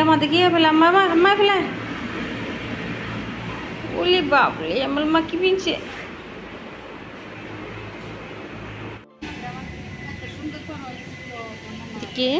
জামা দেখিয়ে ফেলাম মামা মা ফেলা ওলি বাপরে আমার মা কি পিনছে কে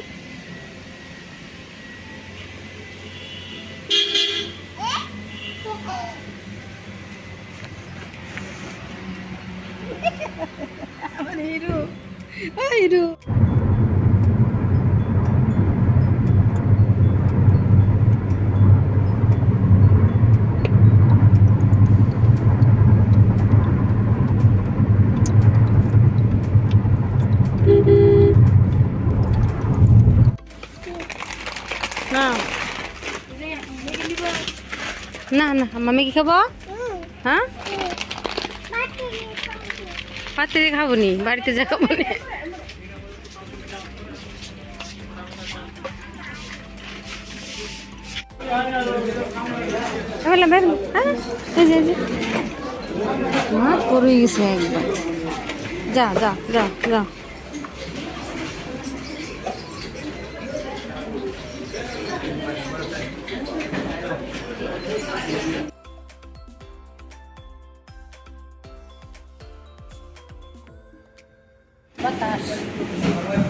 না। না না, মামি কি খাব? হ্যাঁ? পাত্রে খাব নি বাড়িতে যা খাব নি। হ্যাঁ? মা পড়ে যা যা যা যা। batata.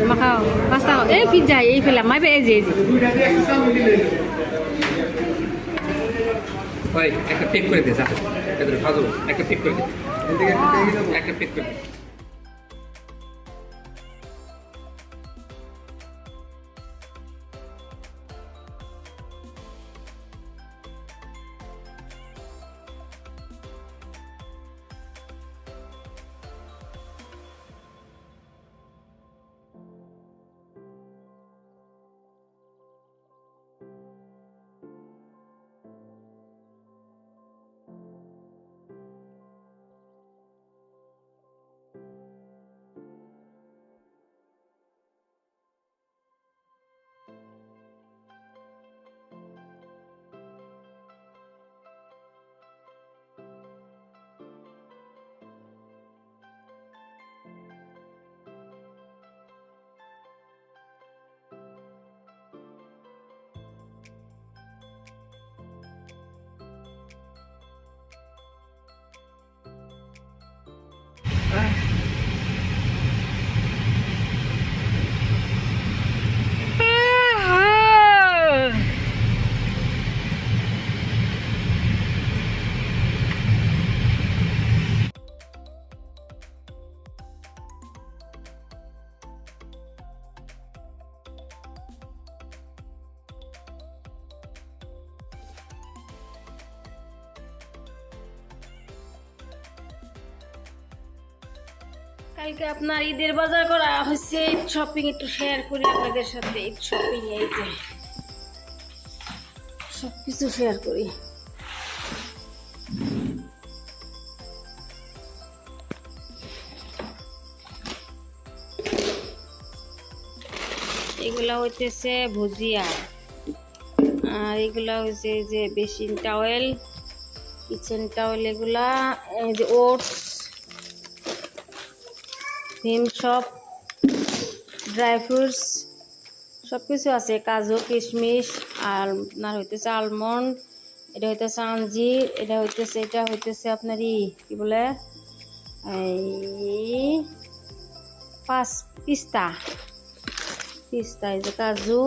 খাও মা খাও পাস্তা এই পিজ্জা এই ফেলাম মাই এই যে এই যে একটা পেক করে দে যা এদের ভাজো একটা পেক করে দে একটা পেক করে কালকে আপনার ঈদের বাজার করা হচ্ছে ঈদ শপিং একটু শেয়ার করি আপনাদের সাথে, ঈদ শপিং এই যে সব কিছু শেয়ার করি। এগুলা হইতেছে ভুজিয়া, আর এগুলা হচ্ছে যে বেসিন টাওয়েল কিচেন টাওয়েল এগুলা, এই যে ওটস ভিম সব ড্রাই ফ্রুটস সব কিছু আছে। কাজু, কিশমিশ, আর আপনার হইতেছে আলমন্ড এটা হইতেছে আঞ্জির, এটা হইতেছে এটা হইতেছে আপনার ই, কি বলে? এই পাঁচ পিস্তা। পিস্তা, এই যে কাজু,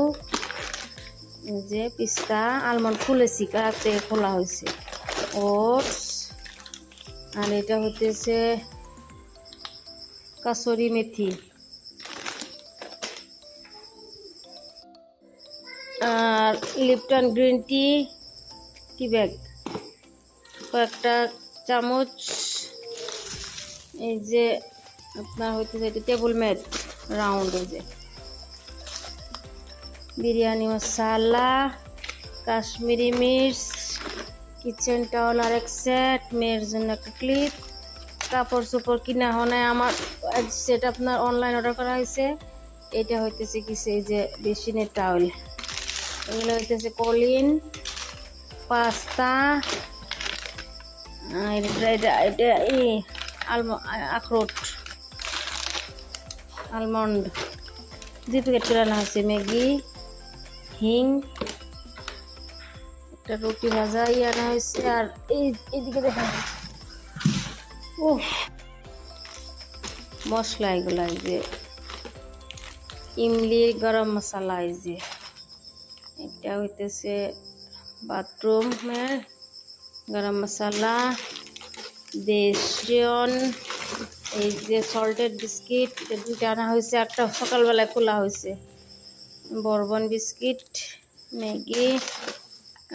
এই যে পিস্তা আলমন্ড খুলেছি কাতে খোলা হয়েছে। ওটস আর এটা হতেছে কাসরি মেথি। আর Lipton green tea tea bag. কয়েকটা চামচ, এই যে আপনার হইতেছে এটা টেবিল ম্যাট রাউন্ড এই যে। বিরিয়ানি মশলা, কাশ্মীরি মির্চ কিচেন টাওয়াল আর এক সেট মেয়ের জন্য একটা ক্লিপ কাপড় চোপড় কিনা হয় আমার সেট আপনার অনলাইন অর্ডার করা হয়েছে এটা হইতেছে কি সেই যে বেসিনের টাওয়েল এগুলো হইতেছে কলিন, পাস্তা আখরোট, আলমন্ড। দুই প্যাকেট করে আনা হয়েছে, ম্যাগি, হিং, একটা রুটি ভাজা ই আনা হয়েছে। আর এই, এইদিকে দেখা ও মশলা এগুলা যে, ইমলি, গরম মশলা এই যে। এটা হইতেছে বাথরুমের গরম মশলা দেশিয়ন এই যে সল্টেড বিস্কিট দুইটা আনা হয়েছে। একটা সকালবেলায় খোলা হয়েছে। বরবন বিস্কিট ম্যাগি,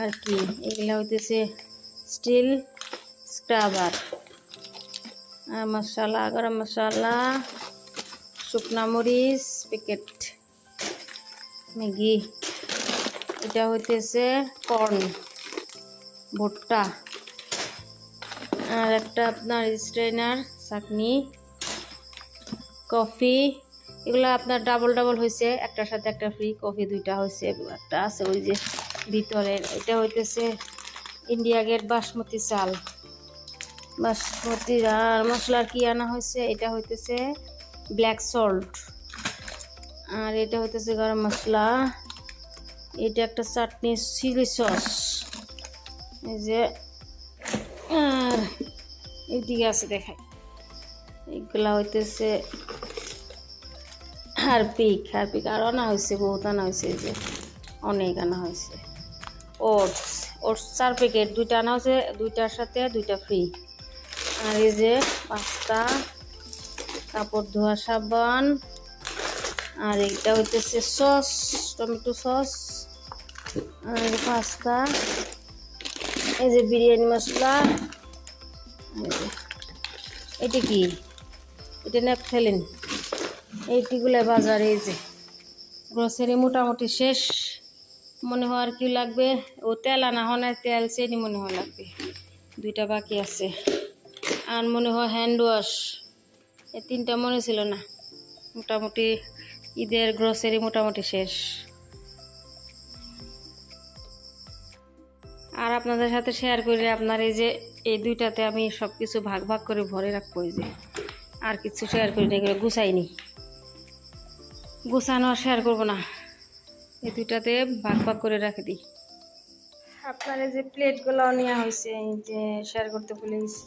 আর কি। এগুলো হইতেছে স্টিল স্ক্রাবার। মশলা গরম মশলা, শুকনা মরিচ প্যাকেট ম্যাগি। এটা হইতেছে কর্ন, ভুট্টা। আর একটা আপনার স্ট্রেনার চাটনি, কফি। এগুলো আপনার ডাবল ডাবল হয়েছে একটার সাথে একটা ফ্রি কফি দুইটা হয়েছে একটা আছে ওই যে ভিতরের। এটা হইতেছে ইন্ডিয়া গেট বাসমতি চাল। বাসমতি আর মশলার কি আনা হয়েছে? এটা হইতেছে ব্ল্যাক সল্ট আর এটা হইতেছে গরম মশলা। এটা একটা চাটনি চিলি সস এই যে, আর এইদিকে আছে দেখাই। এইগুলা হইতেছে হারপিক হারপিক আর আনা হয়েছে, বহুত আনা হয়েছে যে, অনেক আনা হয়েছে। ওটস ওটস চার প্যাকেট দুইটা আনা হয়েছে, দুইটার সাথে দুইটা ফ্রি আর এই যে পাস্তা, কাপড় ধোয়া সাবান, আর এইটা হইতেছে সস, টমেটো সস, আর পাস্তা, এই যে বিরিয়ানি মশলা এটা কি? এটা ন্যাপথেলিন। এইটিগুলো বাজারে এই যে, গ্রসারি মোটামুটি শেষ। মনে আর কি লাগবে? ও তেল আনা হয় না, তেল চেনি মনে হয় লাগবে। দুইটা বাকি আছে। আর মনে হয় হ্যান্ড ওয়াশ এই তিনটা মনে ছিল না। মোটামুটি ঈদের গ্রসারি মোটামুটি শেষ। আর আপনাদের সাথে শেয়ার করে, আপনার এই যে এই দুইটাতে আমি সব কিছু ভাগ ভাগ করে ভরে রাখব যে। আর কিছু শেয়ার করি না, এগুলো গুছাইনি। গুছানো আর শেয়ার করব না। এই দুইটাতে ভাগ ভাগ করে রাখে দিই। আপনার এই যে প্লেটগুলো নেওয়া হয়েছে এই যে শেয়ার করতে ভুলে গেছি।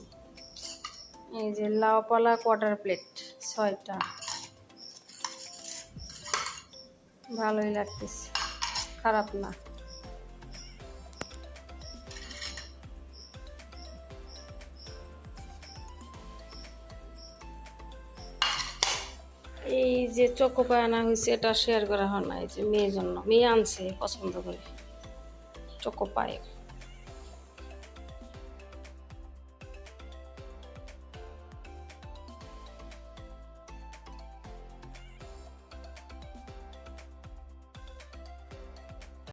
এই যে লাউ পালা কোয়ার্টার প্লেট ছয়টা। ভালোই লাগতেছে, খারাপ না। এই যে চকোপা আনা হয়েছে, এটা শেয়ার করা হয় না, এই যে মেয়ের জন্য। মেয়ে আনছে, পছন্দ করে। চকোপায়